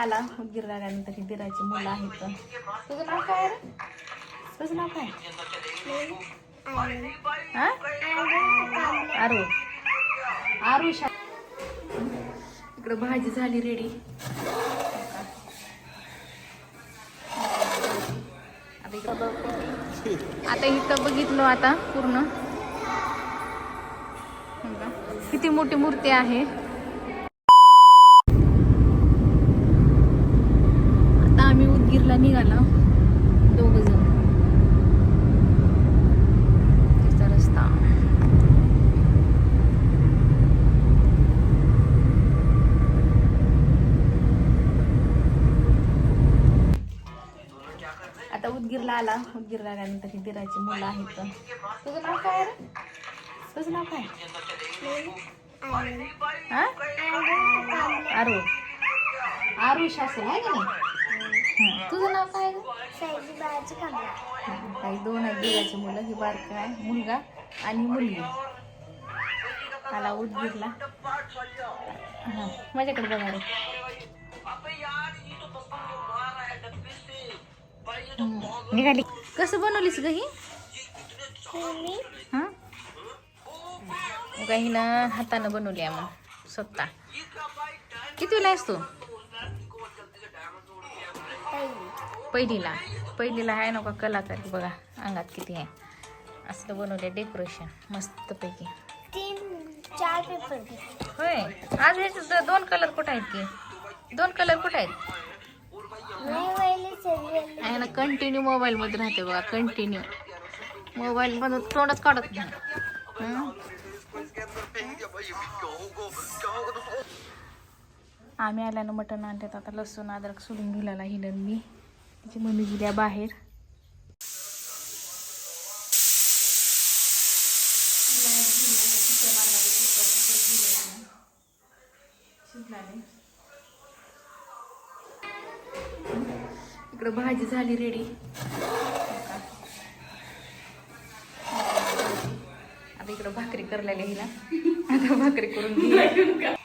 आला. उदगीरला आल्यानंतर ही दिराची मुलं आहेत. तुझं नाव काय रे? तुझं नाव काय? आरू आरू. शा इकडं भाजी झाली रेडी आता इकडं आता इथं बघितलं आता पूर्ण. हो का? किती मोठी मूर्ती आहे आता आम्ही उदगीरला निघालो. दोघ जण. रस्ता. आता उदगीरला आला. उदगीरला आल्यानंतर ही दिराची मुलं आहेत. तुझं नाव काय रे? तुझं नाव काय? हा? आरू. आरू शास्त्री आहे का नाही. तुझं नाव काय काही दोन आहेत दिराची मुलं ही बारका आहे. मुलगा आणि मुलगी. आला उदगीरला हा माझ्याकडे बघा रे. निघाली. कसं बनवलीस ग ही? हां? काही ना हातानं बनवली आहे मग स्वतः. किती वेळा आहेस तू? पहिलीला. पहिलीला आहे ना का कलाकार? बघा अंगात किती आहे. असं बनवले डेकोरेशन मस्तपैकी. तीन चार पेपर होय. आज ह्याचे दोन कलर कुठे आहेत की? दोन कलर कुठे आहेत? आहे ना कंटिन्यू मोबाईल मध्ये राहते बघा कंटिन्यू मोबाईल मधून तोंडच काढत नाही. हं? आम्ही आल्यानं मटण आणतात. आता लसूण अद्रक सोडून धुलाला हिलन मी. तिची मम्मी गेल्या बाहेर. इकडं भाजी झाली रेडी आता इकडं भाकरी करलेल्या हिला. आता भाकरी करून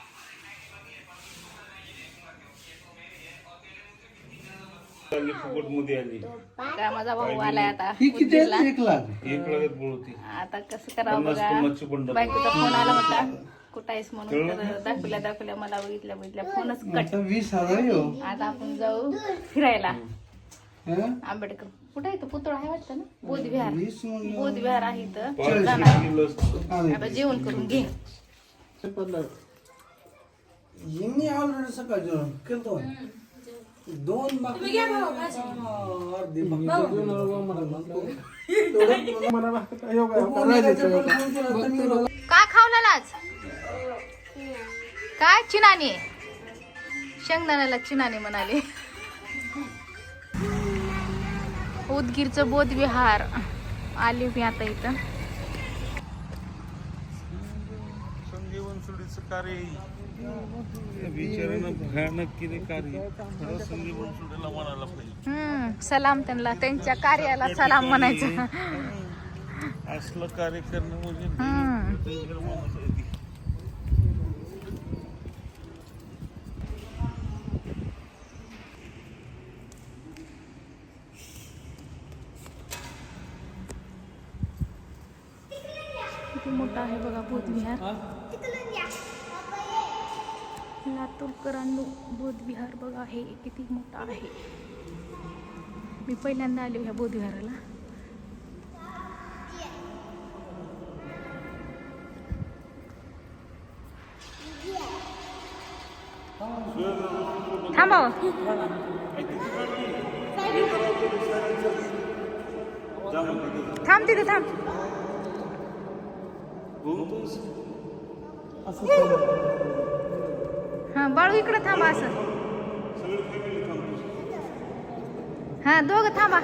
फुकटमध्ये आली. का माझा भाऊ आलाय आता ही किती. आहे? एक लाख. एक लागत बोलती आता कसं करावं पन्नास बघा. पन्नासची बंडल बायकोचा फोन आला होता. कुठं आहेस म्हणून? तर दाखवल्या दाखवल्या मला बघितल्या बघितल्या. फोनच कट. आता वीस हजार आहे हो. आता आपण जाऊ फिरायला. हं? आंबेडकर. कुठे आहे तो? पुतळा आहे वाटतं ना? बोधविहार. वीस म्हणलं. बोधविहार आहे इथं. पाच जाणार. किलो असतं. आणि आता जेवण करून घे. यांनी ऑलरेडी सकाळ जेवण केलं दोन अर्धी भाकरी बघा. बघ तुला काय खावला आज? काय चिनाने शेंगदाण्याला चिनाने म्हणाले. उदगीरचं बोधविहार. आली मी आता इथं. संजीवन सुडीचं कार्य. हम्म सलाम त्यांना त्यांच्या कार्याला सलाम म्हणायचं. असलं कार्य करणं म्हणजे मोठा आहे बघा बोधविहार लातूरकरांनो बोधविहार बघा हे किती मोठा आहे. मी पहिल्यांदा आले ह्या बोधविहाराला. थांबा हो. थांब तिथे थांब. हां बाळू इकडे थांबा असं. हां दोघं थांबा.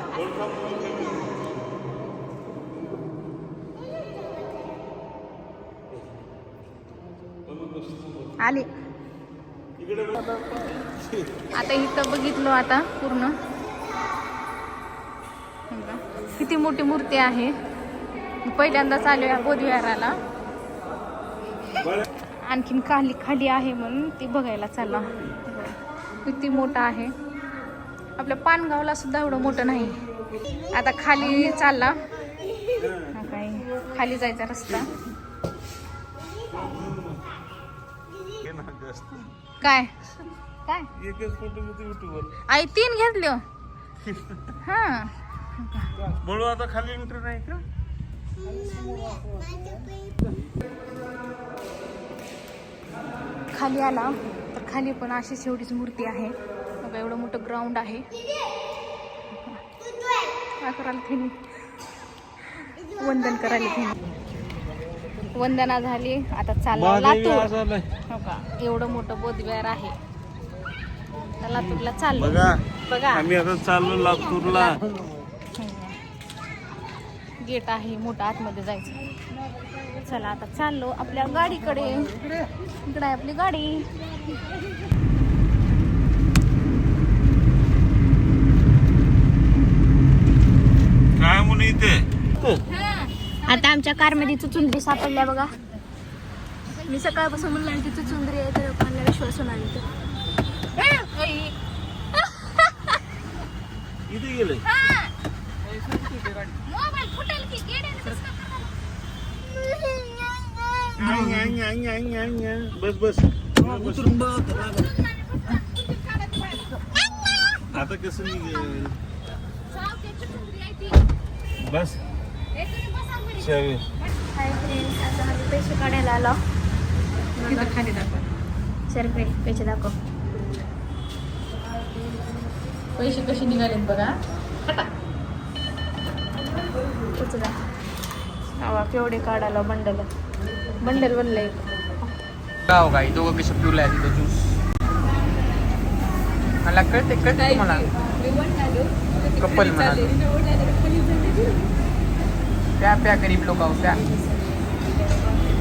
आली. आता इथं बघितलो आता पूर्ण. का? किती मोठी मूर्ती आहे. पहिल्यांदाच आलो या बोधविहाराला. आणखीन खाली खाली आहे म्हणून ती बघायला चालला किती मोठा आहे. आपल्या पानगावला सुद्धा एवढं मोठं नाही. आता खाली चालला. काय? खाली जायचा रस्ता. काय? काय? आई तीन घेतले हो. हा. म्हणून आता खाली एंट्री नाही का? खाली आला. तर खाली पण अशीच एवढीच मूर्ती आहे. बघा एवढं मोठं ग्राउंड आहे. काय करायला तिने? वंदन करायला तिने. वंदना झाली. आता चालला लातूर. हो का? एवढं मोठं बोधविहार आहे. लातूरला चाललो. बघा बघा. आम्ही आता चाललो लातूरला. गेट आहे मोठं आतमध्ये जायचं. चला आता चाललो आपल्या गाडीकडे. इकडे आहे आपली गाडी. काय म्हणून इथे? आता आमच्या कारमध्ये चुचुंदरी सापडल्या बघा. मी सकाळपासून म्हणलं ती चुचुंदरी आहे तर लोकांना विश्वास होणार इथे गेले. बस बस आता कसं निघेल? बस. चावी. हाय फ्रेंड्स आता आम्ही पैसे काढायला आलो खाली दाखवा सर पैसे दाखव पैसे कसे निघालेत बघा. उचला केवढे काढायला बंडल. बंडल बनलं एक गाव गाई दोघं कसे आहे तिथं ज्यूस मला कळते कळते मला कपल म्हणा प्या प्या गरीब लोक आहो प्या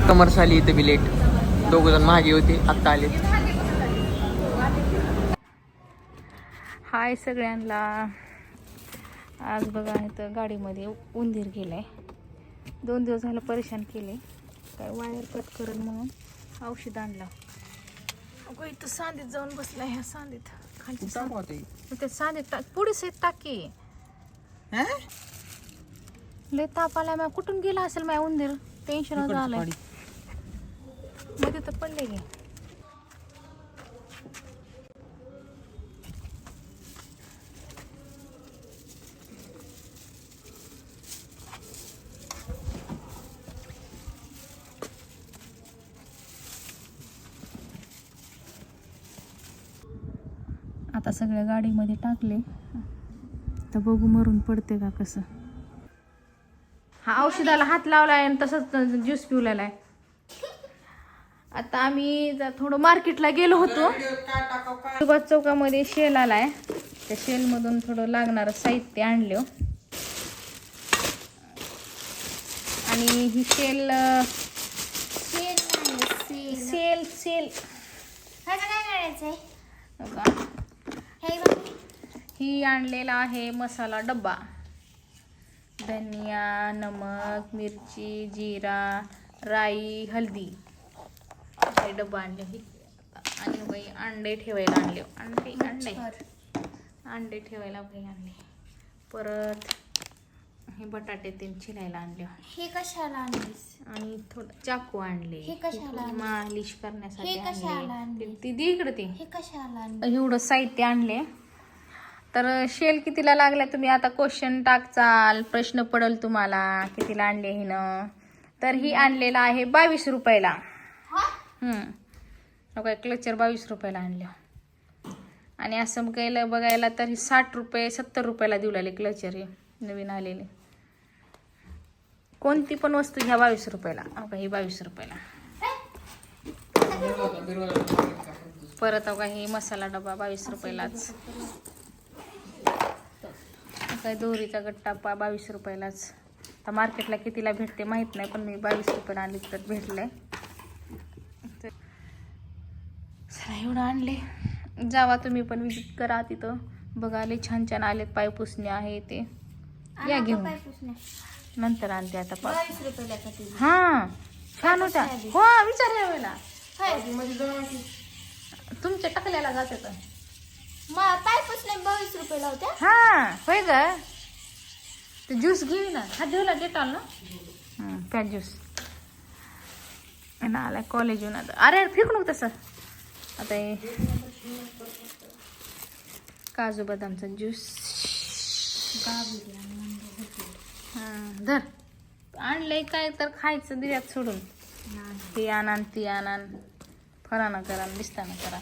कमर्स आली इथं बी लेट दोघ जण मागे होते आत्ता आले हाय सगळ्यांना. आज बघा इथं गाडीमध्ये उंदीर गेलाय दोन दिवस झालं परेशान केले काय वायर कट करून म्हणून. औषध आणलं. अगं इथं सांदीत जाऊन बसला ह्या सांदीत. खालची सांद त्या सांदीत टाक पुढेच आहेत टाकी. लय ताप आलाय मग कुठून गेला असेल माझ्या उंदीर? टेन्शन आलंय. मग तिथं पडले गे. आता सगळ्या गाडीमध्ये टाकले. तर बघू मरून पडते का कसं. हा औषधाला हात लावलाय आणि तसंच ज्यूस पिवलेला आहे आता आम्ही थोडं मार्केटला गेलो होतो. सुभाष चौकामध्ये शेल आलाय. त्या शेलमधून थोडं लागणारं साहित्य आणले आणि ही शेल सेल सेल काय हे बघ. ही आणलेला आहे मसाला डब्बा. धनिया नमक मिरची जिरा राई हल्दी. हे डब्बा आणले ही. आणि बाई अंडे ठेवायला आणले. अंडे अंडे. अंडे ठेवायला बाई आणले. परत हे बटाटे तीन चिरायला आणले. हे कशाला आणलीस? आणि थोडं चाकू आणले. हे कशाला? मालिश करण्यासाठी हे कशाला आणले? ती- इकडे ती. हे कशाला आणली एवढं साहित्य आणले. तर शेल कितीला लागल्या तुम्ही? आता क्वेश्चन टाकचाल. प्रश्न पडल तुम्हाला. कितीला आणले हिनं? तर ही आणलेला आहे बावीस रुपयाला. हम्म. काय क्लचर बावीस रुपयाला आणलं. आणि असं गेलं बघायला तर ही साठ रुपये सत्तर रुपयाला देऊ लागले क्लचर हे. नवीन आलेले. कोणती पण वस्तू घ्या बावीस रुपयाला. अहो ही बावीस रुपयाला. परत अहो ही मसाला डबा बावीस रुपयालाच. काय दोरीचा गट्टा पा बावीस रुपयालाच. आता मार्केटला कितीला भेटते माहीत नाही पण मी बावीस रुपयाला आणली तर तर चला एवढं आणले. जावा तुम्ही पण विजिट करा तिथं. बघा लय छान छान आलेत पायपुसणे आहे ते. या घेऊन. नंतर आणते आता पा बावीस रुपयाला का ती? हा छान होत्या. हो विचार वेळेला तुमच्या टाकल्याला जाते तर बावीस रुपये लावत्या. हा होय ग. ते ज्यूस घे ना हा ठेवला डेटॉल ना? प्या ज्यूस. ना आलाय कॉलेज येऊन आता. अरे फेकू नको तसं. आता हे काजू बदामचा ज्यूस. हां धर. आणलंय काय तर खायचं दिल्यात सोडून. हे आणान ती आणान फरानं करा दिसताना करा.